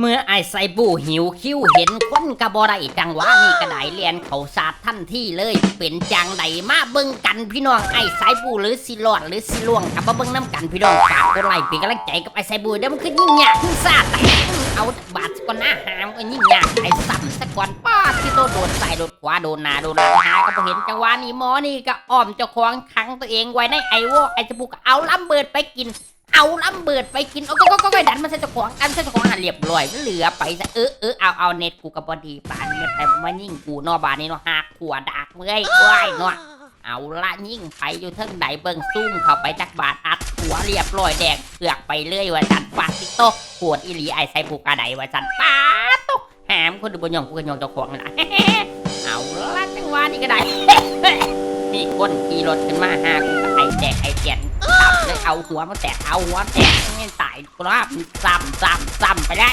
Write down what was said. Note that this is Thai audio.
เมื่อไอ้ไซบูหิวคิ้วเห็นคนกระบอได้จังหวะนี่กระไดเลียนเขาสาดทันที่เลย เป็นจังไดมาเบิ่งกันพี่น้องไอ้ไซบูหรือสิรอดหรือสิล่วงกับมาเบิ่งน้ำกันพี่น้องฝากกดไลค์เป็นกำลังใจกับไอ้ไซบูเดี๋ยวมันคือยิ่งหยากยิ่งซาดเอาบาดสก่อนหน้าหามก็ยิ่งหยาไอ้ซ้ำสก่อนป้าที่โตโดนใส่โดนขวาโดนหน้าโดนหลังหาก็บ่เห็นจังหวะนี้หมอนี่ก็อ้อมเจ้าของขังตัวเองไว้ในไอโวไอ้ไซบูก็เอาล้ำเบิดไปกิน เอาล้ำเบิดไปกินเอาก็ก็ก็ก็ดันมาใส่เจ้าของอันใส่เจ้าของหันเรียบร้อยเหลือไปซะเออเออเอาเอาเน็ตกูกับบอดีปานเน็ตไปมายิ่งกูเนอบานนี่เนาะหักขวดากเมื่อยว้ายเนาะเอาละยิ่งไปอยู่เทิงใดเบิ่งซุ่มเข้าไปจักบาทอัดหัวเรียบร้อยแดกเผือกไปเรื่อยว่าจันปาติโตขวดอีหลีไอใส่ผูกกระไดว่าจันปาโตแหมคนดูบนยองกูกันยองเจ้าของนั่นล่ะเอาละจังหวะนี้ก็ได้นี่คนขี่รถขึ้นมาหากูไอแดกไอเจียน เลยเอาหัวมาแตะเอาหัวแตะไม่ตายกราบซ้ำซ้ำซ้ำไปได้